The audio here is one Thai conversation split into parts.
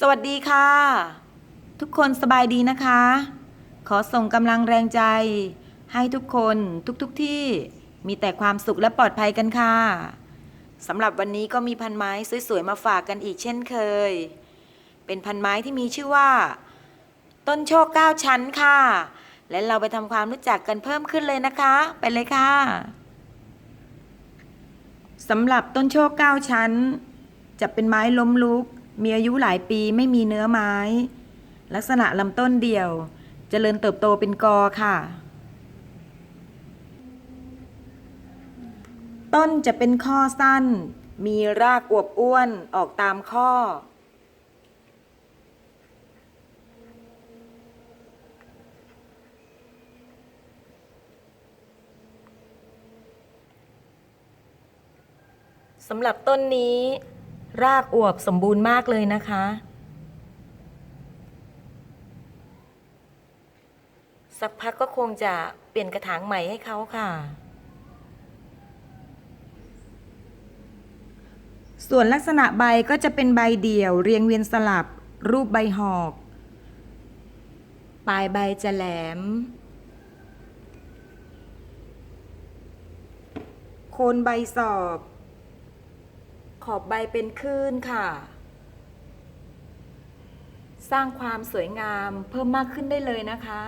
สวัสดีค่ะ ทุกคนสบายดีนะคะ ขอส่งกำลังแรงใจ ให้ทุกคนทุกๆทที่มีแต่ความสุขและปลอดภัยกันค่ะสำหรับวันนี้ก็มีพันไม้สวยๆมาฝากกันอีกเช่นเคย เป็นพันไม้ที่มีชื่อว่า ต้นโชคเก้าชั้นค่ะ และเราไปทำความรู้จักกันเพิ่มขึ้นเลยนะคะ ไปเลยค่ะสำหรับต้นโชคเก้าชั้น จะเป็นไม้ล้มลุก มีอายุหลายปีไม่มีเนื้อไม้ ลักษณะลำต้นเดี่ยวจเจริญเติบโตเป็นกอค่ะ ต้นจะเป็นข้อสั้น มีรากอวบอ้วนออกตามข้อสำหรับต้นนี้ รากอวบสมบูรณ์มากเลยนะคะ สักพักก็คงจะเปลี่ยนกระถางใหม่ให้เขาค่ะ ส่วนลักษณะใบก็จะเป็นใบเดี่ยว เรียงเวียนสลับ รูปใบหอก ปลายใบจะแหลม โคนใบสอบ ขอบใบเป็นคลื่นค่ะ สร้างความสวยงามเพิ่มมากขึ้นได้เลยนะคะ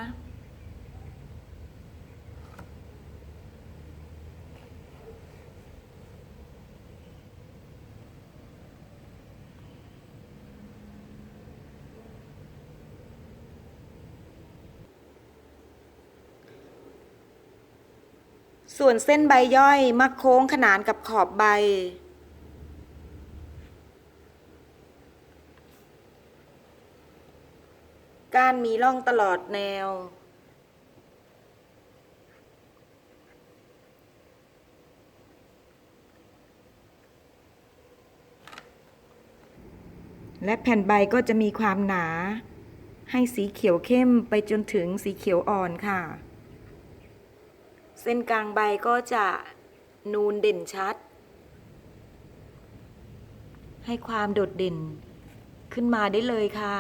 ส่วนเส้นใบย่อยมักโค้งขนานกับขอบใบ ก้านมีร่องตลอดแนว และแผ่นใบก็จะมีความหนา ให้สีเขียวเข้มไปจนถึงสีเขียวอ่อนค่ะ เส้นกลางใบก็จะนูนเด่นชัด ให้ความโดดเด่นขึ้นมาได้เลยค่ะ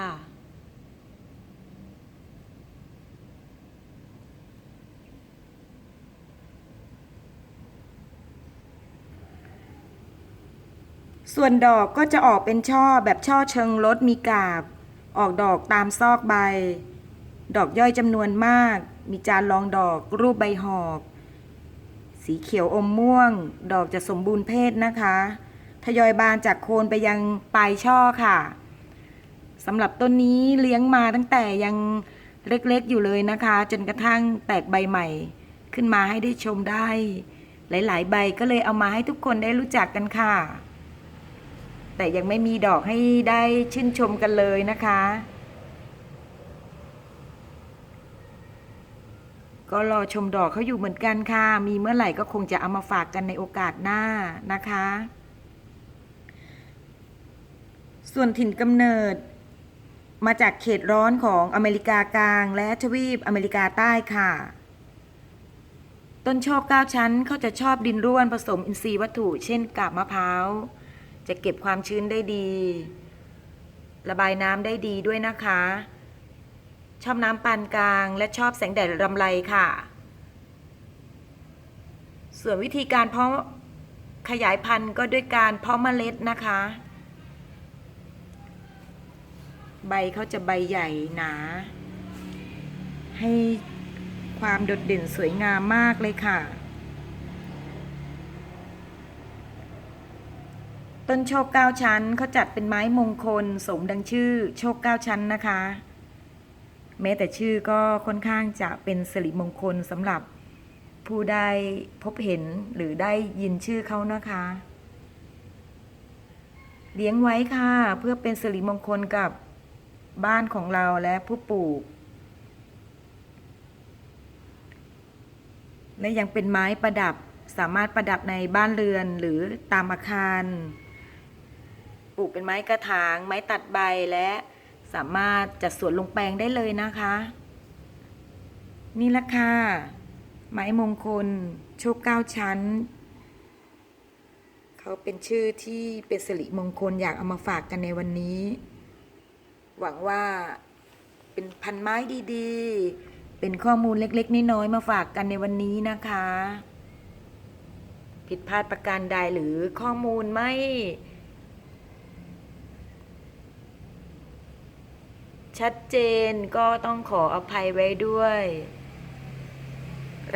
ส่วนดอกก็จะออกเป็นช่อแบบช่อเชิงรถมีกาบ ออกดอกตามซอกใบ ดอกย่อยจำนวนมาก มีจานรองดอกรูปใบหอกสีเขียวอมม่วง ดอกจะสมบูรณ์เพศนะคะ ทยอยบานจากโคนไปยังปลายช่อค่ะสำหรับต้นนี้เลี้ยงมาตั้งแต่ยังเล็กๆอยู่เลยนะคะ จนกระทั่งแตกใบใหม่ ขึ้นมาให้ได้ชมได้ หลายๆ ใบก็เลยเอามาให้ทุกคนได้รู้จักกันค่ะ แต่ยังไม่มีดอกให้ได้ชื่นชมกันเลยนะคะ ก็รอชมดอกเขาอยู่เหมือนกันค่ะ มีเมื่อไหร่ก็คงจะเอามาฝากกันในโอกาสหน้านะคะ ส่วนถิ่นกำเนิด มาจากเขตร้อนของอเมริกากลาง และทวีปอเมริกาใต้ค่ะต้นโชคเก้าชั้นเขาจะชอบดินร่วนผสมอินทรีย์วัตถุ เช่นกาบมะพร้าว จะเก็บความชื้นได้ดี ระบายน้ำได้ดีด้วยนะคะ ชอบน้ำปานกลาง และชอบแสงแดดรำไรค่ะ ส่วนวิธีการเพาะขยายพันธุ์ก็ด้วยการเพาะเมล็ดนะคะ ใบเขาจะใบใหญ่หนา ให้ความโดดเด่นสวยงามมากเลยค่ะ ต้นโชคเก้าชั้นเขาจัดเป็นไม้มงคล สมดังชื่อโชคเก้าชั้นนะคะ แม้แต่ชื่อก็ค่อนข้างจะเป็นสิริมงคลสำหรับผู้ได้พบเห็นหรือได้ยินชื่อเขานะคะ เลี้ยงไว้ค่ะ เพื่อเป็นสิริมงคลกับบ้านของเราและผู้ปลูก และยังเป็นไม้ประดับสามารถประดับในบ้านเรือนหรือตามอาคาร ปลูกเป็นไม้กระถาง ไม้ตัดใบและสามารถจัดสวนลงแปลงได้เลยนะคะ นี่ละค่ะไม้มงคล โชคเก้าชั้น เขาเป็นชื่อที่เป็นสิริมงคลอยากเอามาฝากกันในวันนี้ หวังว่าเป็นพันไม้ดีๆ เป็นข้อมูลเล็กๆ น้อยๆ มาฝากกันในวันนี้นะคะ ผิดพลาดประการใดหรือข้อมูลไม่ ชัดเจนก็ต้องขออภัยไว้ด้วย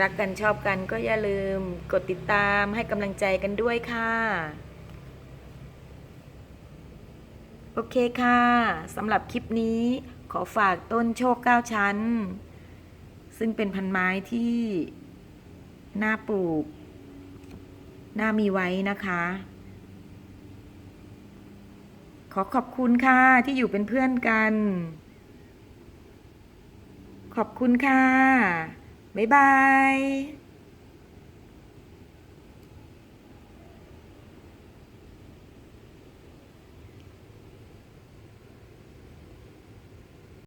รักกันชอบกันก็อย่าลืมกดติดตามให้กำลังใจกันด้วยค่ะ โอเคค่ะสำหรับคลิปนี้ขอฝากต้นโชคเก้าชั้น ซึ่งเป็นพันไม้ที่น่าปลูก น่ามีไว้นะคะ ขอขอบคุณค่ะที่อยู่เป็นเพื่อนกัน ขอบคุณค่ะ บ๊ายบาย